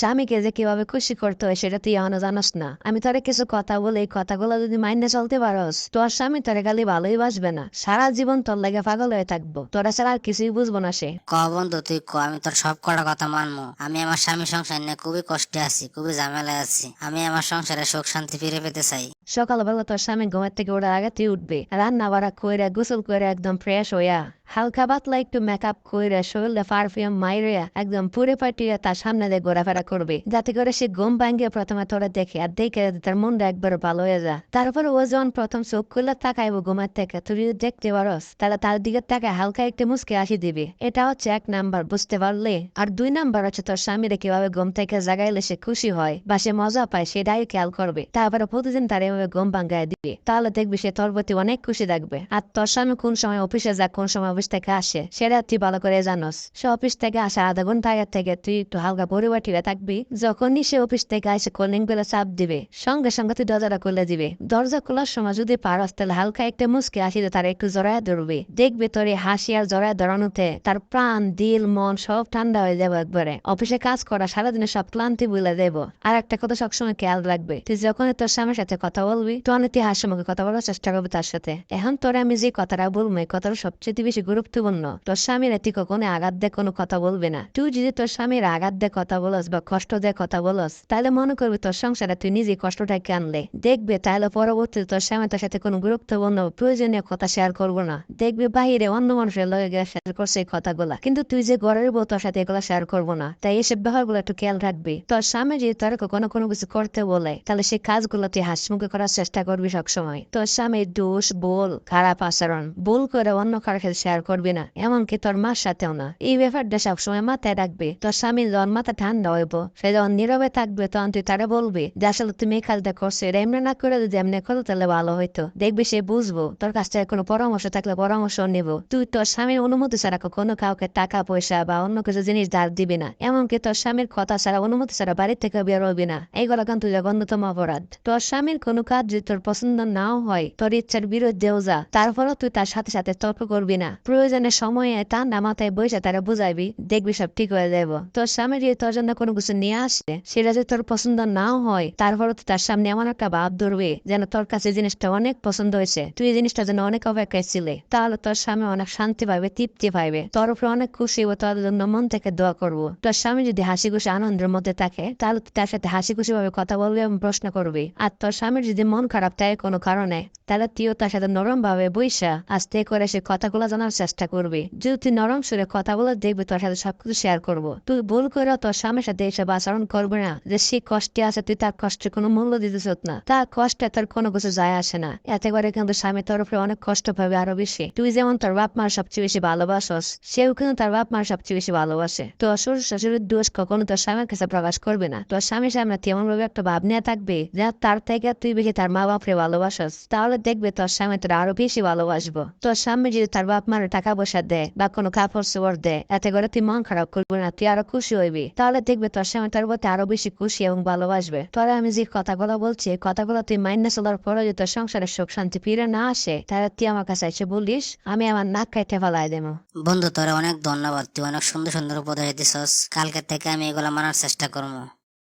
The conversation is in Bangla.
স্বামীকে যে কীভাবে খুশি করতে হয় সেটা তুই এখনও জানোস না। আমি তোরে কিছু কথা বলে এই কথাগুলো যদি মাইনে চলতে পারস তোর স্বামী তোরে খালি ভালোই বাসবে না। সারা জীবন তোর লাগে পাগল হয়ে থাকব। তোরা ছাড়া আর কিছুই বুঝব না সে। ক বন্ধু তুই ক আমি তোর সব কটা কথা মানবো। আমি আমার স্বামী সংসার নিয়ে খুবই কষ্টে আছি খুবই ঝামেলায় আছি। আমি আমার সংসারে সুখ শান্তি ফিরে পেতে চাই। সকালবেলা তোর স্বামী ঘুমের থেকে ওরা আগে তুই উঠবে। রান্না বাড়া কইরা গোসল করে একদম ফ্রেশ হইয়া হালকা পাতলা একটু মেকআপ কইরা শরীরে পারফিউম মাইরে একদম পুরে পাটিয়ে তার সামনে দিয়ে ঘোরাফেরা করবে। যাতে করে সে ঘুম ভাঙ্গিয়ে প্রথমে তোরা দেখে আর দেখে তার মনটা একবার ভালো হয়ে যায়। তারপর ও যখন প্রথম চোখ খুলে তাকাইব ঘুমের থেকে, তুই দেখতে পারস, তাহলে তার দিকে তাকে হালকা একটু মুসকে আসি দিবে। এটা হচ্ছে এক নাম্বার, বুঝতে পারলে? আর দুই নাম্বার হচ্ছে তোর স্বামীরে কীভাবে ঘুম থেকে জাগাইলে সে খুশি হয় বা সে মজা পায় সেটাই খেয়াল করবে। তারপরে প্রতিদিন তার এভাবে ঘুম ভাঙ্গায় দিবে। তাহলে দেখবি সে তোর প্রতি অনেক খুশি থাকবে। আর তোর স্বামী কোন সময় অফিসে যা কোন সময় অফিস থেকে আসে। সেটা তুই ভালো করে জানোস, সে অফিস থেকে আসা আধা ঘণ্টা আগে থেকে তুই একটু হালকা পরিবাটিরে থাকবি, যখনই সে অফিস থেকে আসে কলিং বেলা চাপ দিবে, সঙ্গে সঙ্গে তুই দরজাটা খুলে দিবে। দরজা খোলার সময় যদি পারস, তাহলে হালকা একটা মুসকে আসি তার একটু জড়ায় ধরবে। দেখবে তোর হাসি আর জড়ায় ধরানোতে তার প্রাণ, দিল, মন সব ঠান্ডা হয়ে যাবে একবারে। অফিসে কাজ করা সারাদিনে সব ক্লান্তি বলে দেব আর একটা কথা সবসময় খেয়াল রাখবে, তুই যখন তোর স্বামীর সাথে কথা বলবি তখন তুই হাসি মুখে কথা বলার চেষ্টা করবি তার সাথে। এখন তোরে আমি যে কথাটা বলব, এই কথাটা সবচেয়ে বেশি গুরুত্বপূর্ণ। তোর স্বামীর তুই কখনো আঘাত দিয়ে কোনো কথা বলবে না। তুই যদি তোর স্বামীর আঘাত দিয়ে কথা বলস বা কষ্ট দিয়ে কথা বলস, তাহলে মনে করবি তোর সংসারে তুই নিজে কষ্টটাকে আনলে। দেখবে তাহলে পরবর্তীতে তোর স্বামী তোর সাথে কোনো গুরুত্বপূর্ণ প্রয়োজনীয় কথা শেয়ার করব না। দেখবে বাহিরে অন্য মানুষের লগে গিয়ে শেয়ার করছে কথাগুলা। কিন্তু তুই যে ঘরের বউ তোর সাথে এগুলো শেয়ার করব না, তাই এসব ব্যাপারগুলো একটু খেয়াল রাখবি। তোর স্বামী যদি তোর কোনো কোনো কিছু করতে বলে, তাহলে সেই কাজগুলো তুই হাসিমুখে করার চেষ্টা করবি সবসময়। তোর স্বামীর দোষ বল খারাপ আচরণ, ভুল করে অন্য কারোর সাথে শেয়ার করবি না, এমনকি তোর মার সাথেও না। এই ব্যাপারটা সবসময় মাথায় রাখবে তোর স্বামীর যখন মাথা ঠান্ডা হইব। সে যখন নীরবে থাকবে তখন তুই তারা বলবি যে আসলে তুমি এই কাজটা করছ এটা এমনি না করে যদি এমনি করো তাহলে ভালো হইতো দেখবি সে বুঝব তোর কাছ থেকে কোনো পরামর্শ থাকলে পরামর্শ নিব। তুই তোর স্বামীর অনুমতি ছাড়া কখনো কাউকে টাকা পয়সা বা অন্য কিছু জিনিস ধার দিবি না। এমনকি তোর স্বামীর কথা ছাড়া অনুমতি ছাড়া বাড়ির থেকে বের হবি না এইগুলো কিন্তু অন্যতম অপরাধ তোর স্বামীর কোনো কাজ যদি তোর পছন্দ নাও হয় তোর ইচ্ছার বিরুদ্ধেও যা। তারপরও তুই তার সাথে সাথে তর্ক করবি না। প্রয়োজনে সময়ে ঠান্ডা মাথায় বসে তারা বুঝাইবি দেখবি সব ঠিক হয়ে যাব তোর স্বামী যদি তোর জন্য কোনো কিছু নিয়ে আসে সেটা যদি তোর পছন্দ নাও হয়, তারপরও তুই তার সামনে এমন একটা ভাব ধরবে যেন তোর কাছে জিনিসটা অনেক পছন্দ হয়েছে। তুই এই জিনিসটা যেন অনেক অপেক্ষায় ছিলে, তাহলে তোর স্বামী অনেক শান্তি পাবে তৃপ্তি পাইবে। তোর উপরে অনেক খুশি ও তোর জন্য মন থেকে দোয়া করব। তোর স্বামী যদি হাসি খুশি আনন্দের মধ্যে থাকে, তাহলে তুই তার সাথে হাসি খুশি ভাবে কথা বলবি এবং প্রশ্ন করবি, আর তোর স্বামীর যদি মন খারাপ থাকে কোনো কারণে, তাহলে তুইও তার সাথে নরম ভাবে বইসা, আস্তে করে সে কথাগুলো জানার চেষ্টা করবি। যদি তুই নরম সুরে কথা বলে দেখবি তোর সাথে সবকিছু শেয়ার করব। তুই ভুল করে তোর স্বামীর সাথে এসব আচরণ করবে না। যে সে কষ্টে আছে, তুই তার কষ্টে কোনো মূল্য দিতেছ না। তার কষ্টে তোর কোনো কিছু যায় আসে না। এতে করে কিন্তু স্বামী তোর উপরে অনেক কষ্ট পাবে আরও বেশি। তুই যেমন তোর বাপ মার সবচেয়ে বেশি ভালোবাসস, সেও কিন্তু তার বাপ মার সবচেয়ে বেশি ভালোবাসে। তো শ্বশুর শাশুড়ির দোষ কখনো তোর স্বামীর কাছে প্রকাশ করবে না। তোর স্বামীর সামনে তেমন ভাবে একটা ভাব নিয়ে থাকবে যা তার থেকে তুই বেশি তার মা বাপরে ভালোবাসস। তাহলে দেখবে তোর স্বামী তোর আরও বেশি ভালোবাসবো। তোর স্বামী যদি তার বাপ মার টাকা পয়সা দেয় বা কোনো কাপড় চোপড় দেয় এতে করে তুই মন খারাপ করবি না, তুই আরও খুশি হইবি। তাহলে দেখবে তোর স্বামী তোর প্রতি আরও বেশি খুশি এবং ভালোবাসবে। তোরা আমি যে কথাগুলো বলছি কথাগুলো তুই মাইনে চলার পরে যদি তোর সংসারে সুখ শান্তি ফিরে না আসে, তাহলে তুই আমার কাছে এসে বলিস, আমি আমার নাক কাইটে ফেলাই দেবো। বন্ধু, তোরা অনেক ধন্যবাদ, তুই অনেক সুন্দর সুন্দর উপদেশ দিছস। কালকে থেকে আমি এগুলো মানার চেষ্টা করব।